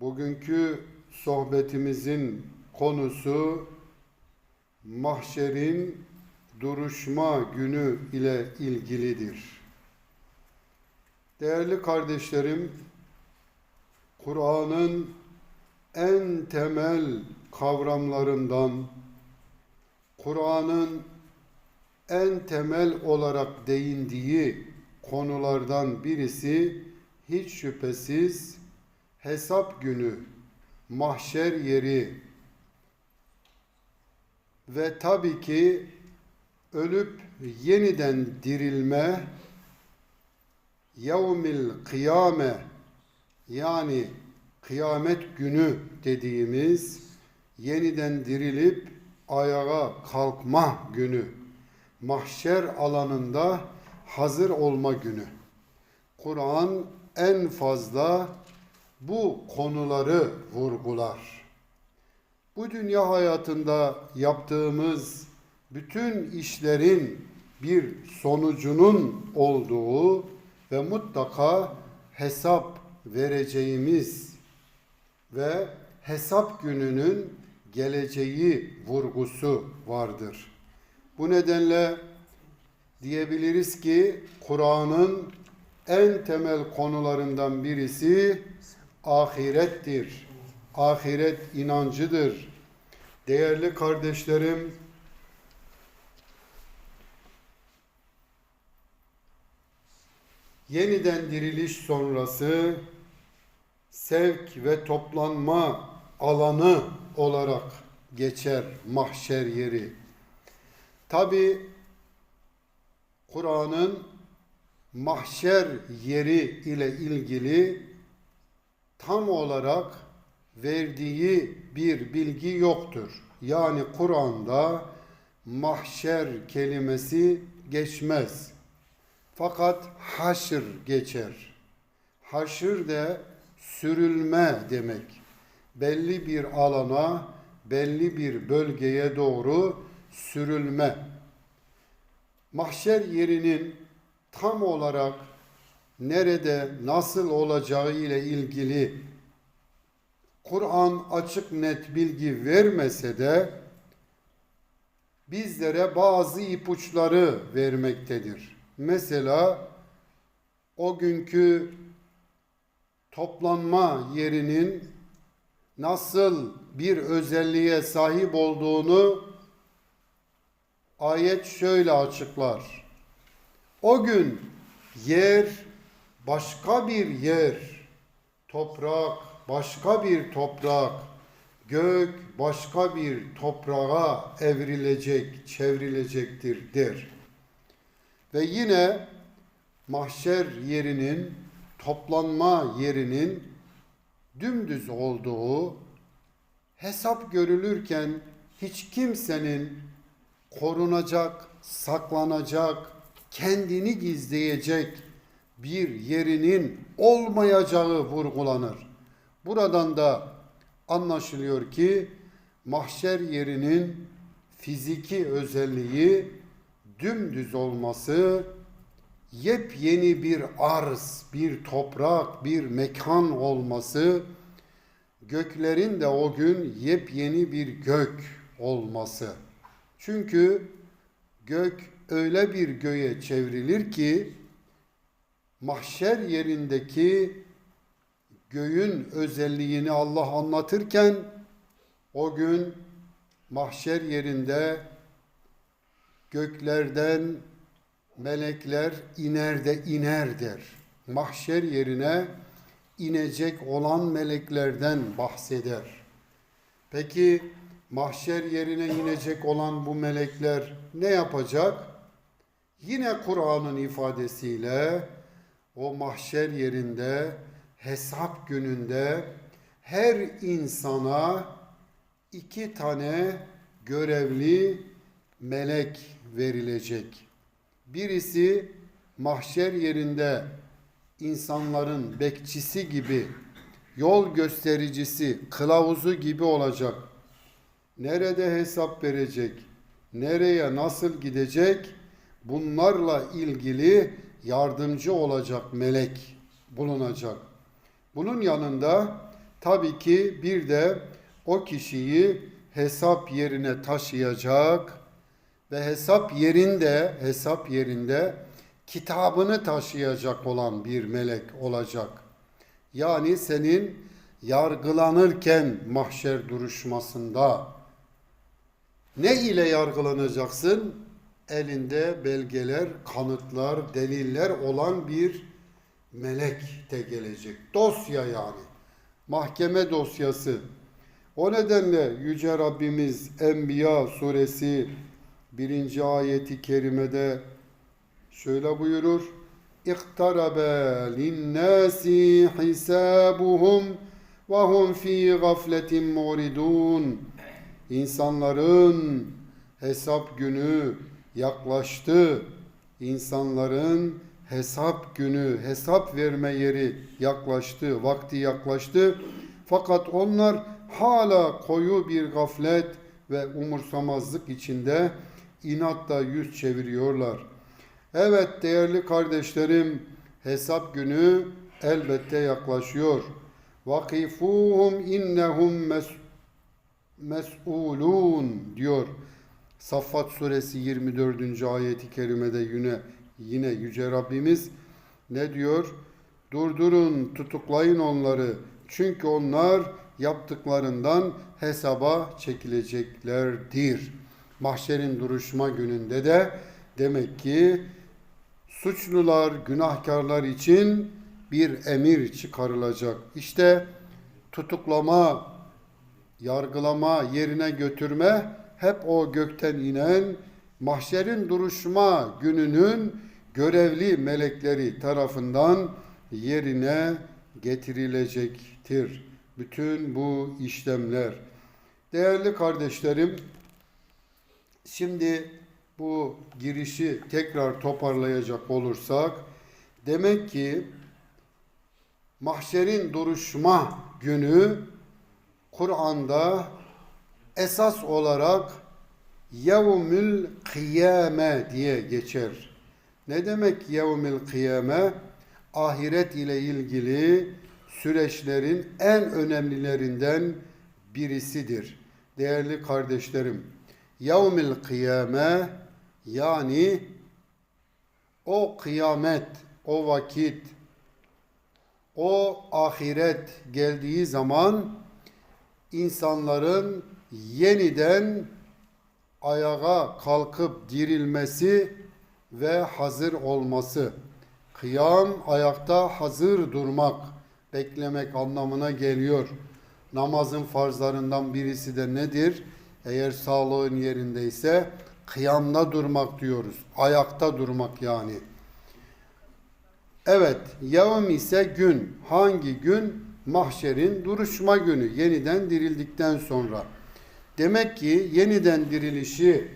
Bugünkü sohbetimizin konusu mahşerin duruşma günü ile ilgilidir. Değerli kardeşlerim, Kur'an'ın en temel kavramlarından, Kur'an'ın en temel olarak değindiği konulardan birisi hiç şüphesiz hesap günü, mahşer yeri ve tabii ki ölüp yeniden dirilme, yevmil kıyame yani kıyamet günü dediğimiz yeniden dirilip ayağa kalkma günü, mahşer alanında hazır olma günü. Kur'an en fazla bu konuları vurgular. Bu dünya hayatında yaptığımız bütün işlerin bir sonucunun olduğu ve mutlaka hesap vereceğimiz ve hesap gününün geleceği vurgusu vardır. Bu nedenle diyebiliriz ki Kur'an'ın en temel konularından birisi ahirettir. Ahiret inancıdır. Değerli kardeşlerim, yeniden diriliş sonrası sevk ve toplanma alanı olarak geçer mahşer yeri. Tabi Kur'an'ın mahşer yeri ile ilgili tam olarak verdiği bir bilgi yoktur. Yani Kur'an'da mahşer kelimesi geçmez. Fakat haşır geçer. Haşır de sürülme demek. Belli bir alana, belli bir bölgeye doğru sürülme. Mahşer yerinin tam olarak nerede, nasıl olacağı ile ilgili Kur'an açık net bilgi vermese de bizlere bazı ipuçları vermektedir. Mesela o günkü toplanma yerinin nasıl bir özelliğe sahip olduğunu ayet şöyle açıklar. O gün yer başka bir yer, toprak başka bir toprak, gök başka bir toprağa evrilecek, çevrilecektir der. Ve yine mahşer yerinin, toplanma yerinin dümdüz olduğu, hesap görülürken hiç kimsenin korunacak, saklanacak, kendini gizleyecek bir yerinin olmayacağı vurgulanır. Buradan da anlaşılıyor ki mahşer yerinin fiziki özelliği dümdüz olması, yepyeni bir arz, bir toprak, bir mekan olması, göklerin de o gün yepyeni bir gök olması. Çünkü gök öyle bir göğe çevrilir ki mahşer yerindeki göğün özelliğini Allah anlatırken o gün mahşer yerinde göklerden melekler iner de iner der. Mahşer yerine inecek olan meleklerden bahseder. Peki mahşer yerine inecek olan bu melekler ne yapacak? Yine Kur'an'ın ifadesiyle o mahşer yerinde hesap gününde her insana iki tane görevli melek verilecek. Birisi mahşer yerinde insanların bekçisi gibi, yol göstericisi, kılavuzu gibi olacak. Nerede hesap verecek, nereye nasıl gidecek bunlarla ilgili yardımcı olacak melek bulunacak. Bunun yanında Tabii ki bir de o kişiyi hesap yerine taşıyacak ve hesap yerinde hesap yerinde kitabını taşıyacak olan bir melek olacak. Yani senin yargılanırken mahşer duruşmasında ne ile yargılanacaksın? Elinde belgeler, kanıtlar, deliller olan bir melek de gelecek. Dosya yani. Mahkeme dosyası. O nedenle Yüce Rabbimiz Enbiya suresi birinci ayeti kerimede şöyle buyurur. İktarabe linnâsi hisâbuhum ve hum fî gafletin muridun. İnsanların hesap günü yaklaştı. İnsanların hesap günü, hesap verme yeri yaklaştı, vakti yaklaştı. Fakat onlar hala koyu bir gaflet ve umursamazlık içinde inatla yüz çeviriyorlar. Evet değerli kardeşlerim, hesap günü elbette yaklaşıyor. Vakifuhum innehum mes mes'ulun diyor. Saffat suresi 24. ayeti kerimede yine yine yüce Rabbimiz ne diyor? Durdurun, tutuklayın onları. Çünkü onlar yaptıklarından hesaba çekileceklerdir. Mahşerin duruşma gününde de demek ki suçlular, günahkarlar için bir emir çıkarılacak. İşte tutuklama, yargılama, yerine götürme hep o gökten inen mahşerin duruşma gününün görevli melekleri tarafından yerine getirilecektir. Bütün bu işlemler. Değerli kardeşlerim, şimdi bu girişi tekrar toparlayacak olursak, demek ki mahşerin duruşma günü Kur'an'da esas olarak yevmül kıyame diye geçer. Ne demek yevmül kıyame? Ahiret ile ilgili süreçlerin en önemlilerinden birisidir. Değerli kardeşlerim, yevmül kıyame yani o kıyamet, o vakit, o ahiret geldiği zaman insanların yeniden ayağa kalkıp dirilmesi ve hazır olması. Kıyam ayakta hazır durmak, beklemek anlamına geliyor. Namazın farzlarından birisi de nedir? Eğer sağlığın yerindeyse kıyamda durmak diyoruz. Ayakta durmak yani. Evet, yevm ise gün. Hangi gün? Mahşerin duruşma günü. Yeniden dirildikten sonra. Demek ki yeniden dirilişi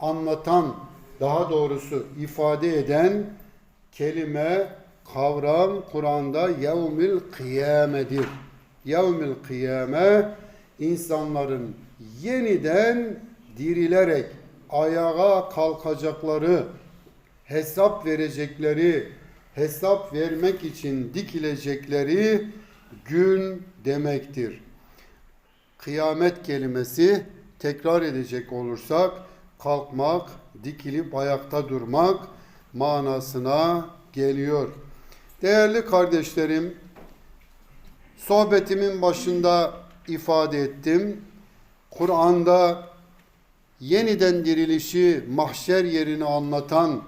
anlatan, daha doğrusu ifade eden kelime, kavram Kur'an'da yevmil kıyamedir. Yevmil kıyame insanların yeniden dirilerek ayağa kalkacakları, hesap verecekleri, hesap vermek için dikilecekleri gün demektir. Kıyamet kelimesi tekrar edecek olursak kalkmak, dikilip ayakta durmak manasına geliyor. Değerli kardeşlerim, sohbetimin başında ifade ettim. Kur'an'da yeniden dirilişi, mahşer yerini anlatan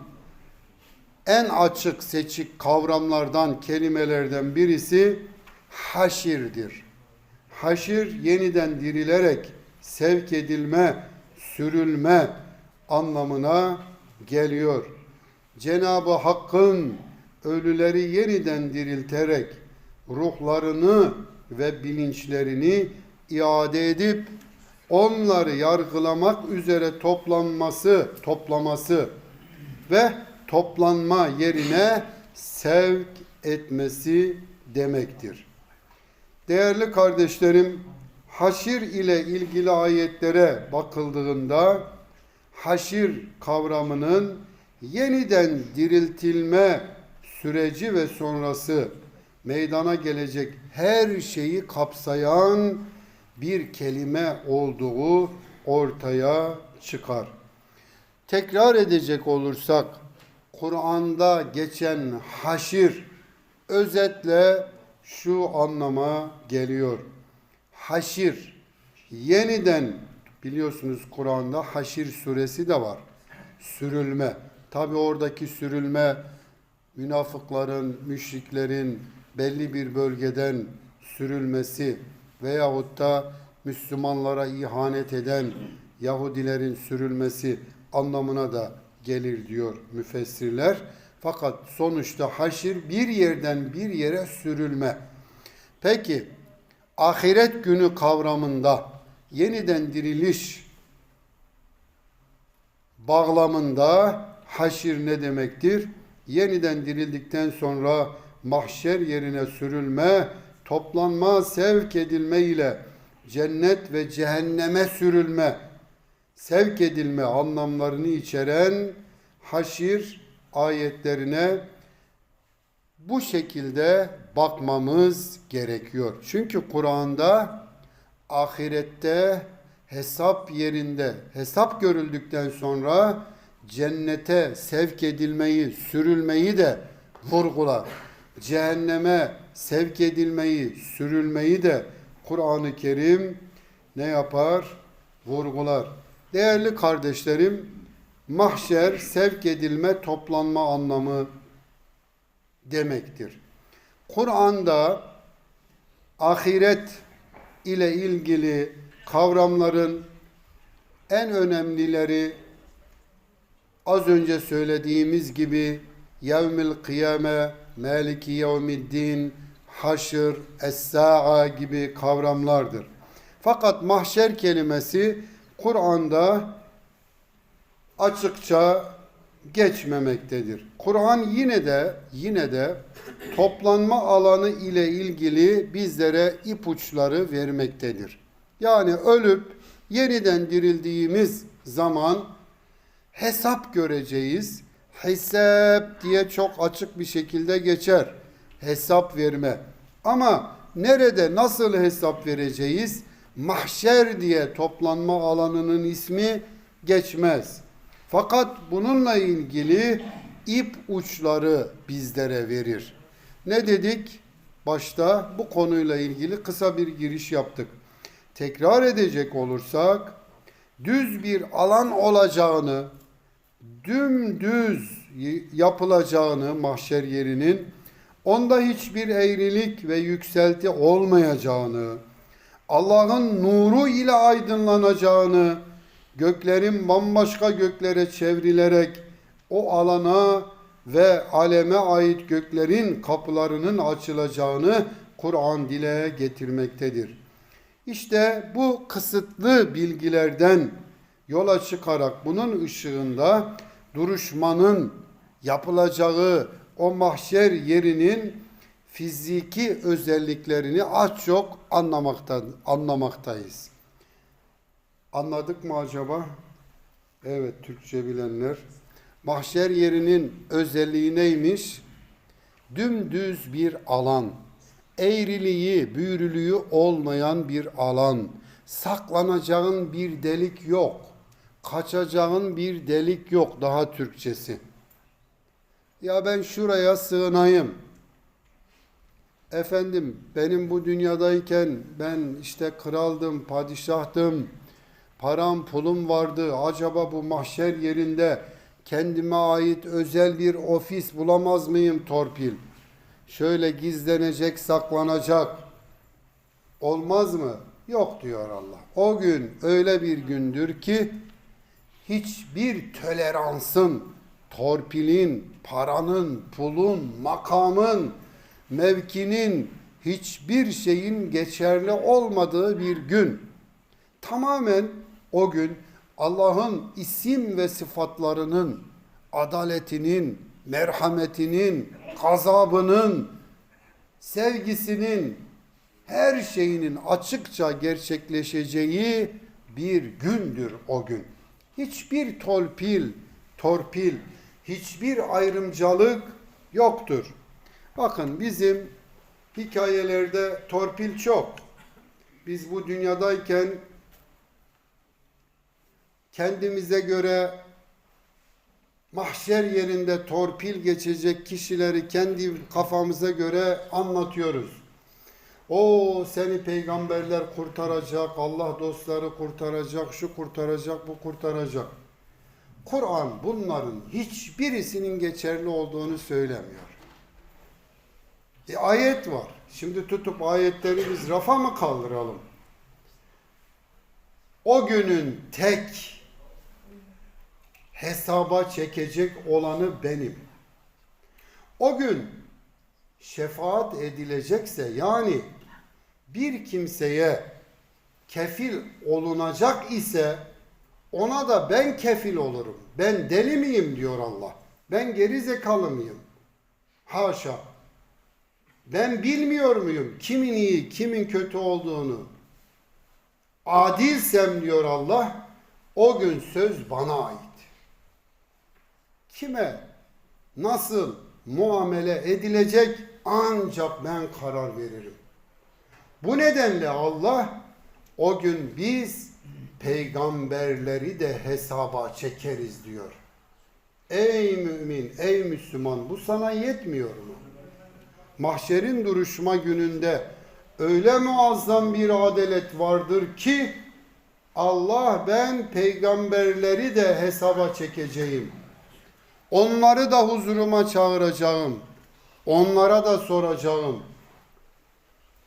en açık seçik kavramlardan, kelimelerden birisi haşirdir. Haşir yeniden dirilerek sevk edilme, sürülme anlamına geliyor. Cenabı Hakk'ın ölüleri yeniden dirilterek ruhlarını ve bilinçlerini iade edip onları yargılamak üzere toplanması, toplaması ve toplanma yerine sevk etmesi demektir. Değerli kardeşlerim, haşir ile ilgili ayetlere bakıldığında haşir kavramının yeniden diriltilme süreci ve sonrası meydana gelecek her şeyi kapsayan bir kelime olduğu ortaya çıkar. Tekrar edecek olursak Kur'an'da geçen haşir özetle şu anlama geliyor. Haşir yeniden biliyorsunuz Kur'an'da Haşir suresi de var. Sürülme. Tabi oradaki sürülme münafıkların, müşriklerin belli bir bölgeden sürülmesi veyahut da Müslümanlara ihanet eden Yahudilerin sürülmesi anlamına da gelir diyor müfessirler. Fakat sonuçta haşir bir yerden bir yere sürülme. Peki ahiret günü kavramında yeniden diriliş bağlamında haşir ne demektir? Yeniden dirildikten sonra mahşer yerine sürülme, toplanma, sevk edilme ile cennet ve cehenneme sürülme, sevk edilme anlamlarını içeren haşir ayetlerine bu şekilde bakmamız gerekiyor. Çünkü Kur'an'da ahirette hesap yerinde hesap görüldükten sonra cennete sevk edilmeyi, sürülmeyi de vurgular. Cehenneme sevk edilmeyi, sürülmeyi de Kur'an-ı Kerim ne yapar? Vurgular. Değerli kardeşlerim, mahşer sevk edilme, toplanma anlamı demektir. Kur'an'da ahiret ile ilgili kavramların en önemlileri az önce söylediğimiz gibi yevmil kıyame, meliki yevmiddin, haşr, es-sa'a gibi kavramlardır. Fakat mahşer kelimesi Kur'an'da açıkça geçmemektedir. Kur'an yine de yine de toplanma alanı ile ilgili bizlere ipuçları vermektedir. Yani ölüp yeniden dirildiğimiz zaman hesap göreceğiz. Hesap diye çok açık bir şekilde geçer. Hesap verme. Ama nerede nasıl hesap vereceğiz? Mahşer diye toplanma alanının ismi geçmez. Fakat bununla ilgili ip uçları bizlere verir. Ne dedik? Başta bu konuyla ilgili kısa bir giriş yaptık. Tekrar edecek olursak düz bir alan olacağını, dümdüz yapılacağını mahşer yerinin onda hiçbir eğrilik ve yükselti olmayacağını, Allah'ın nuru ile aydınlanacağını, göklerin bambaşka göklere çevrilerek o alana ve aleme ait göklerin kapılarının açılacağını Kur'an dile getirmektedir. İşte bu kısıtlı bilgilerden yola çıkarak bunun ışığında duruşmanın yapılacağı o mahşer yerinin fiziki özelliklerini az çok anlamakta, anlamaktayız. Anladık mı acaba? Evet, Türkçe bilenler. Mahşer yerinin özelliği neymiş? Dümdüz bir alan. Eğriliği, büyürülüğü olmayan bir alan. Saklanacağın bir delik yok. Kaçacağın bir delik yok daha Türkçesi. Ya ben şuraya sığınayım. Efendim benim bu dünyadayken ben işte kraldım, padişahtım, param pulum vardı. Acaba bu mahşer yerinde kendime ait özel bir ofis bulamaz mıyım torpil? Şöyle gizlenecek, saklanacak. Olmaz mı? Yok diyor Allah. O gün öyle bir gündür ki hiçbir toleransın, torpilin, paranın, pulun, makamın, mevkinin, hiçbir şeyin geçerli olmadığı bir gün. Tamamen o gün Allah'ın isim ve sıfatlarının, adaletinin, merhametinin, gazabının, sevgisinin, her şeyinin açıkça gerçekleşeceği bir gündür o gün. Hiçbir torpil, torpil, hiçbir ayrımcılık yoktur. Bakın bizim Hikayelerde torpil çok. Biz bu dünyadayken kendimize göre mahşer yerinde torpil geçecek kişileri kendi kafamıza göre anlatıyoruz. O seni peygamberler kurtaracak, Allah dostları kurtaracak, şu kurtaracak, bu kurtaracak. Kur'an bunların hiçbirisinin geçerli olduğunu söylemiyor. E, ayet var. Şimdi tutup ayetleri biz rafa mı kaldıralım? O günün tek hesaba çekecek olanı benim. O gün şefaat edilecekse yani bir kimseye kefil olunacak ise ona da ben kefil olurum. Ben deli miyim diyor Allah. Ben geri zekalı mıyım? Haşa. Ben bilmiyor muyum kimin iyi, kimin kötü olduğunu? Adilsem diyor Allah, o gün söz bana ait. Kime, nasıl muamele edilecek ancak ben karar veririm. Bu nedenle Allah o gün biz peygamberleri de hesaba çekeriz diyor. Ey mümin, ey Müslüman bu sana yetmiyor mu? Mahşerin duruşma gününde öyle muazzam bir adalet vardır ki Allah ben peygamberleri de hesaba çekeceğim. Onları da huzuruma çağıracağım. Onlara da soracağım.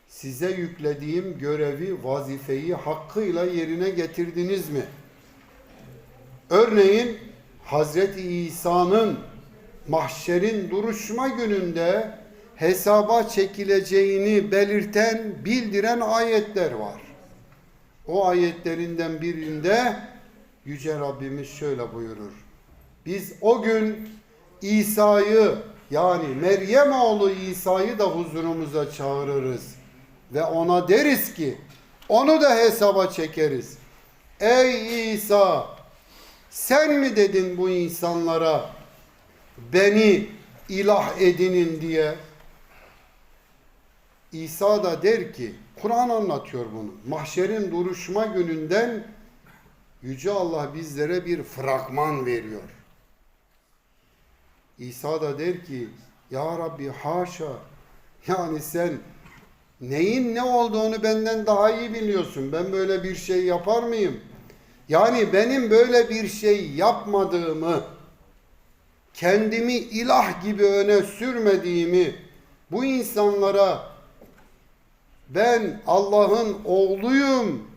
Size yüklediğim görevi, vazifeyi hakkıyla yerine getirdiniz mi? Örneğin Hazreti İsa'nın mahşerin duruşma gününde hesaba çekileceğini belirten, bildiren ayetler var. O ayetlerinden birinde Yüce Rabbimiz şöyle buyurur. Biz o gün İsa'yı yani Meryem oğlu İsa'yı da huzurumuza çağırırız. Ve ona deriz ki onu da hesaba çekeriz. Ey İsa sen mi dedin bu insanlara beni ilah edinin diye? İsa da der ki Kur'an anlatıyor bunu. Mahşerin duruşma gününden Yüce Allah bizlere bir fragman veriyor. İsa da der ki Ya Rabbi haşa yani sen neyin ne olduğunu benden daha iyi biliyorsun. Ben böyle bir şey yapar mıyım? Yani benim böyle bir şey yapmadığımı, kendimi ilah gibi öne sürmediğimi bu insanlara ben Allah'ın oğluyum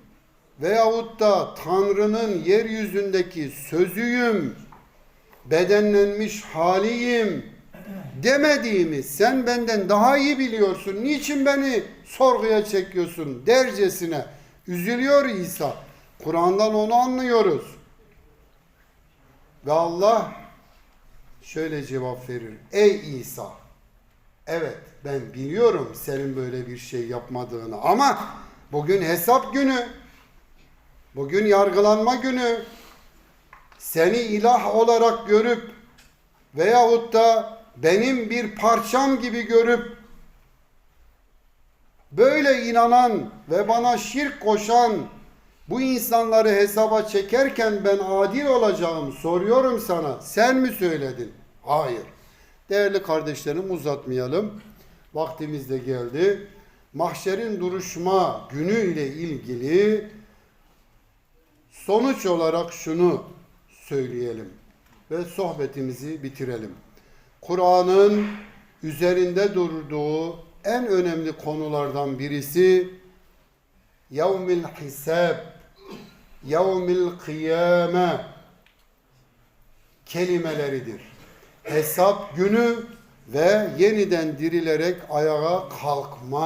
veyahut da Tanrı'nın yeryüzündeki sözüyüm, bedenlenmiş haliyim demediğimi sen benden daha iyi biliyorsun. Niçin beni sorguya çekiyorsun dercesine üzülüyor İsa. Kur'an'dan onu anlıyoruz. Ve Allah şöyle cevap verir. Ey İsa evet ben biliyorum senin böyle bir şey yapmadığını ama bugün hesap günü bugün yargılanma günü seni ilah olarak görüp veyahut da benim bir parçam gibi görüp böyle inanan ve bana şirk koşan bu insanları hesaba çekerken ben adil olacağım soruyorum sana. Sen mi söyledin? Hayır. Değerli kardeşlerim uzatmayalım. Vaktimiz de geldi. Mahşerin duruşma günü ile ilgili sonuç olarak şunu söyleyelim ve sohbetimizi bitirelim. Kur'an'ın üzerinde durduğu en önemli konulardan birisi yevmil hisab, yevmil kıyame kelimeleridir. Hesap günü ve yeniden dirilerek ayağa kalkma